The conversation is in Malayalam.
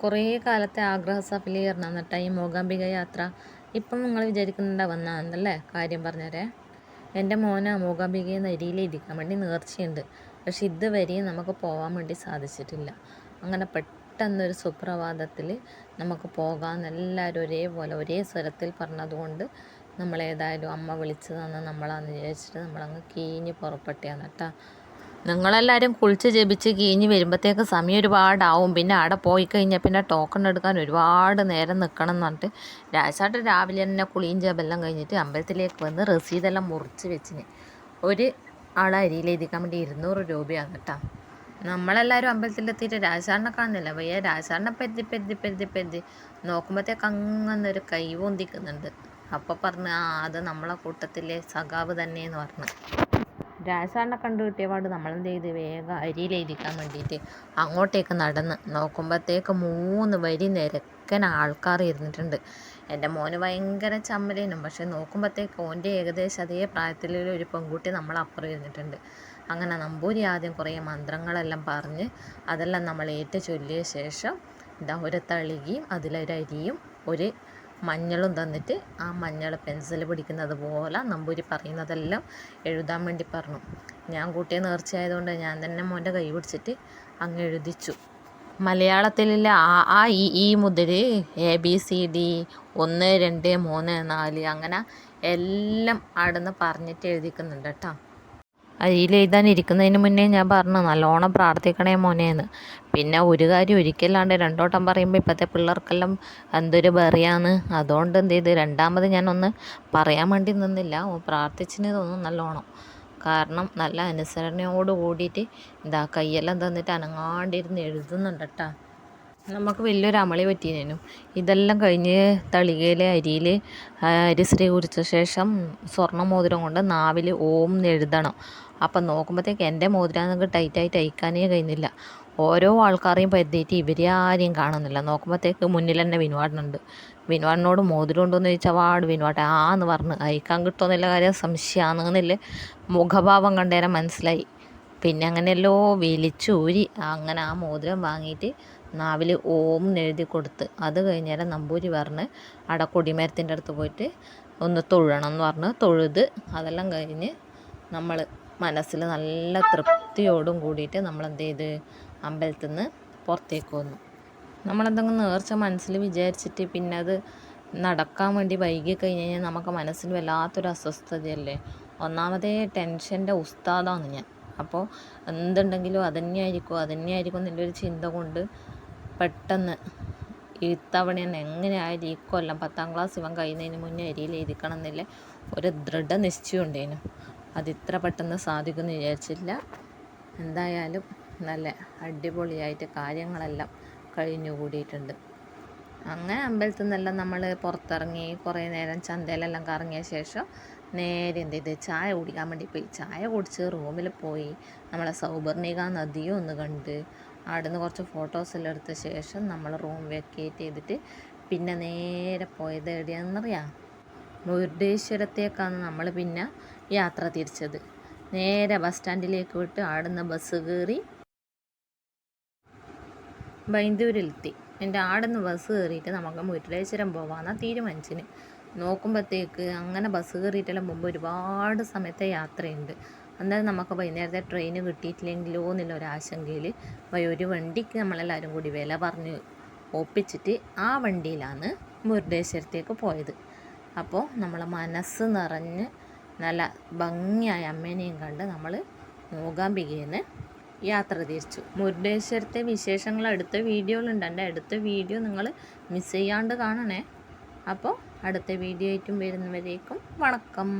കുറേ കാലത്തെ ആഗ്രഹ സഫലീകരണം എന്നിട്ട് ഈ മൂകാംബിക യാത്ര ഇപ്പം നിങ്ങൾ വിചാരിക്കുന്നുണ്ടാ വന്നാന്നല്ലേ കാര്യം പറഞ്ഞേരെ? എന്റെ മോന് മൂകാംബികയിൽ നിന്ന് അരിയിലിരിക്കാൻ വേണ്ടി നേർച്ചയുണ്ട്. പക്ഷെ ഇതുവരെയും നമുക്ക് പോകാൻ വേണ്ടി സാധിച്ചിട്ടില്ല. അങ്ങനെ പെട്ടെന്നൊരു സുപ്രഭാതത്തിൽ നമുക്ക് പോകാമെന്ന് എല്ലാവരും ഒരേപോലെ ഒരേ സ്വരത്തിൽ പറഞ്ഞതുകൊണ്ട് നമ്മളേതായാലും അമ്മ വിളിച്ചു തന്ന് നമ്മളാന്ന് വിചാരിച്ചിട്ട് നമ്മളങ്ങ് കീഞ്ഞ് പുറപ്പെട്ടാണ് കേട്ടോ. നിങ്ങളെല്ലാവരും കുളിച്ച് ജപിച്ച് കീഞ്ഞ് വരുമ്പോഴത്തേക്ക് സമയം ഒരുപാടാവും. പിന്നെ അവിടെ പോയി കഴിഞ്ഞാൽ പിന്നെ ടോക്കൺ എടുക്കാൻ ഒരുപാട് നേരം നിൽക്കണം എന്ന് പറഞ്ഞിട്ട് രാജാട്ട് രാവിലെ തന്നെ കുളിയും ജപെല്ലാം കഴിഞ്ഞിട്ട് അമ്പലത്തിലേക്ക് വന്ന് റസീതെല്ലാം മുറിച്ച് വെച്ചിന്. ഒരു ആളെ അരിയിൽ എഴുതിക്കാൻ വേണ്ടി ഇരുന്നൂറ് രൂപയാണ് കേട്ടോ. നമ്മളെല്ലാവരും അമ്പലത്തിലെത്തിയിട്ട് രാജാറിനെ കാണുന്നില്ല. വയ്യ രാജാറിനെ പെരുതി പെരുതി പെരുതി പെരുതി നോക്കുമ്പോഴത്തേക്ക് അങ്ങനെ ഒരു കൈ പൊന്തിക്കുന്നുണ്ട്. അപ്പോൾ പറഞ്ഞ് ആ അത് നമ്മളെ കൂട്ടത്തിലെ സഖാവ് തന്നെയെന്ന് പറഞ്ഞു. രാജസാറിനെ കണ്ടു കിട്ടിയ പാട് നമ്മളെന്ത് ചെയ്ത്? വേഗം അരിയിൽ എഴുതിക്കാൻ വേണ്ടിയിട്ട് അങ്ങോട്ടേക്ക് നടന്ന് നോക്കുമ്പോഴത്തേക്ക് മൂന്ന് വരി നിരക്കൻ ആൾക്കാർ ഇരുന്നിട്ടുണ്ട്. എന്റെ മോന് ഭയങ്കര ചമ്മലേനും. പക്ഷെ നോക്കുമ്പോഴത്തേക്ക് ഓന്റെ ഏകദേശം അതേ പ്രായത്തിലുള്ള ഒരു പെൺകുട്ടി നമ്മളപ്പുറം ഇരുന്നിട്ടുണ്ട്. അങ്ങനെ നമ്പൂരി ആദ്യം കുറേ മന്ത്രങ്ങളെല്ലാം പറഞ്ഞ് അതെല്ലാം നമ്മൾ ഏറ്റു ചൊല്ലിയ ശേഷം ഇതാ ഒരു തളികയും അതിലൊരരിയും ഒരു മഞ്ഞളും തന്നിട്ട് ആ മഞ്ഞൾ പെൻസിൽ പിടിക്കുന്നത് പോലെ നമ്പൂരി പറയുന്നതെല്ലാം എഴുതാൻ വേണ്ടി പറഞ്ഞു. ഞാൻ കൂട്ടിയ നേർച്ചയായതുകൊണ്ട് ഞാൻ തന്നെ മോന്റെ കൈ പിടിച്ചിട്ട് അങ്ങ് എഴുതിച്ചു. മലയാളത്തിലുള്ള ആ ആ ഇ ഈ മുതൽ എ ബി സി ഡി ഒന്ന് രണ്ട് മൂന്ന് നാല് അങ്ങനെ എല്ലാം അവിടെ നിന്ന് പറഞ്ഞിട്ട് എഴുതിക്കുന്നുണ്ട് കേട്ടോ. അരിയിൽ എഴുതാനിരിക്കുന്നതിന് മുന്നേ ഞാൻ പറഞ്ഞു നല്ലോണം പ്രാർത്ഥിക്കണേ മോനേന്ന് പിന്നെ ഒരു കാര്യം ഒരിക്കലാണ്ട് രണ്ടോട്ടം പറയുമ്പോൾ ഇപ്പോഴത്തെ പിള്ളേർക്കെല്ലാം എന്തൊരു ബറിയാന്ന് അതുകൊണ്ട് എന്ത് ചെയ്ത് രണ്ടാമത് ഞാനൊന്ന് പറയാൻ വേണ്ടി നിന്നില്ല. പ്രാർത്ഥിച്ചിന് തോന്നും നല്ലോണം. കാരണം നല്ല അനുസരണയോട് കൂടിയിട്ട് എന്താ കയ്യെല്ലാം തന്നിട്ട് അനങ്ങാണ്ടിരുന്ന് എഴുതുന്നുണ്ട് കേട്ടോ നമുക്ക് വലിയൊരു അമളി പറ്റിയേനും ഇതെല്ലാം കഴിഞ്ഞ് തളികയിലെ അരിയിൽ അരിശ്രീ കുറിച്ച ശേഷം സ്വർണ മോതിരം കൊണ്ട് നാവിൽ ഓം എഴുതണം. അപ്പം നോക്കുമ്പോഴത്തേക്ക് എന്റെ മോതിരം ടൈറ്റായിട്ട് അയക്കാനേ കഴിയുന്നില്ല. ഓരോ ആൾക്കാരെയും പരിധിയിട്ട് ഇവരെ ആരെയും കാണുന്നില്ല. നോക്കുമ്പോഴത്തേക്ക് മുന്നിൽ തന്നെ വിനുവാടനുണ്ട് വിനുവാടിനോട് മോതിരം ഉണ്ടോയെന്ന് ചോദിച്ചാൽ വാട് വിനുവാട്ടെ ആ എന്ന് പറഞ്ഞ്. അയക്കാൻ കിട്ടുമെന്നുള്ള കാര്യം സംശയമാണെന്നില്ല മുഖഭാവം കണ്ടേരം മനസ്സിലായി. പിന്നെ അങ്ങനെയല്ലോ വലിച്ചൂരി അങ്ങനെ ആ മോതിരം വാങ്ങിയിട്ട് നാവിൽ ഓം എഴുതി കൊടുത്ത് അത് കഴിഞ്ഞേരം നമ്പൂരി പറഞ്ഞ് അവിടെ കൊടിമരത്തിന്റെ അടുത്ത് പോയിട്ട് ഒന്ന് തൊഴണം എന്ന് പറഞ്ഞ് തൊഴുത് അതെല്ലാം കഴിഞ്ഞ് നമ്മൾ മനസ്സിൽ നല്ല തൃപ്തിയോടും കൂടിയിട്ട് നമ്മൾ എന്ത് ചെയ്ത് അമ്പലത്തിൽ നിന്ന് പുറത്തേക്ക് വന്നു. നമ്മളെന്തെങ്കിലും നേർച്ച മനസ്സിൽ വിചാരിച്ചിട്ട് പിന്നെ അത് നടക്കാൻ വേണ്ടി വൈകി കഴിഞ്ഞ് കഴിഞ്ഞാൽ നമുക്ക് മനസ്സിൽ വല്ലാത്തൊരു അസ്വസ്ഥതയല്ലേ? ഒന്നാമതേ ടെൻഷന്റെ ഉസ്താദാണ് ഞാൻ. അപ്പോൾ എന്തുണ്ടെങ്കിലും അതന്നെയായിരിക്കും അതന്നെയായിരിക്കും എന്നുള്ള ഒരു ചിന്ത കൊണ്ട് പെട്ടെന്ന് ഇത്തവണ തന്നെ എങ്ങനെയായാലും ഈ കൊല്ലം പത്താം ക്ലാസ് ഇവൻ കഴിയുന്നതിന് മുന്നേ അരിയിൽ എഴുതിക്കണം എന്നില്ല ഒരു ദൃഢനിശ്ചയം ഉണ്ടേനു അത് ഇത്ര പെട്ടെന്ന് സാധിക്കുമെന്ന് വിചാരിച്ചില്ല. എന്തായാലും നല്ല അടിപൊളിയായിട്ട് കാര്യങ്ങളെല്ലാം കഴിഞ്ഞു കൂടിയിട്ടുണ്ട്. അങ്ങനെ അമ്പലത്തിൽ നിന്നെല്ലാം നമ്മൾ പുറത്തിറങ്ങി കുറേ നേരം ചന്തയിലെല്ലാം കറങ്ങിയ ശേഷം നേരെ എന്ത് ചെയ്ത് ചായ കുടിക്കാൻ വേണ്ടി പോയി. ചായ കുടിച്ച് റൂമിൽ പോയി. നമ്മളെ സൗബർണിക നദിയും ഒന്ന് കണ്ട് അവിടെ നിന്ന് കുറച്ച് ഫോട്ടോസെല്ലാം എടുത്ത ശേഷം നമ്മൾ റൂം വെക്കേറ്റ് ചെയ്തിട്ട് പിന്നെ നേരെ പോയത് എവിടെയാണെന്നറിയാം? മുരുടേശ്വരത്തേക്കാണ് നമ്മൾ പിന്നെ യാത്ര തിരിച്ചത്. നേരെ ബസ് സ്റ്റാൻഡിലേക്ക് വിട്ട് ആടുന്ന ബസ് കയറി ബൈന്ദൂരിലെത്തി. എന്റെ ആടുന്ന ബസ് കയറിയിട്ട് നമുക്ക് മുരുടേശ്വരം പോകാമെന്നാണ് തീരുമാനിച്ചിന് നോക്കുമ്പോഴത്തേക്ക് അങ്ങനെ ബസ് കയറിയിട്ടെല്ലാം മുമ്പ് ഒരുപാട് സമയത്തെ യാത്രയുണ്ട്. അന്നേരം നമുക്ക് വൈകുന്നേരത്തെ ട്രെയിൻ കിട്ടിയിട്ടില്ലെങ്കിലോ എന്നുള്ള ഒരു ആശങ്കയിൽ ഒരു വണ്ടിക്ക് നമ്മളെല്ലാവരും കൂടി വില പറഞ്ഞ് ഒപ്പിച്ചിട്ട് ആ വണ്ടിയിലാണ് മുരുടേശ്വരത്തേക്ക് പോയത്. അപ്പോൾ നമ്മൾ മനസ്സ് നിറഞ്ഞ് നല്ല ഭംഗിയായ അമ്മേനെയും കണ്ട് നമ്മൾ മൂകാംബികയിൽ നിന്ന് യാത്ര തിരിച്ചു. മുരുടേശ്വരത്തെ വിശേഷങ്ങൾ അടുത്ത വീഡിയോയിലുണ്ട്. എന്റെ അടുത്ത വീഡിയോ നിങ്ങൾ മിസ് ചെയ്യാണ്ട് കാണണേ. അപ്പോൾ അടുത്ത വീഡിയോ ആയിട്ടും വരുന്നവരേക്കും വണക്കം.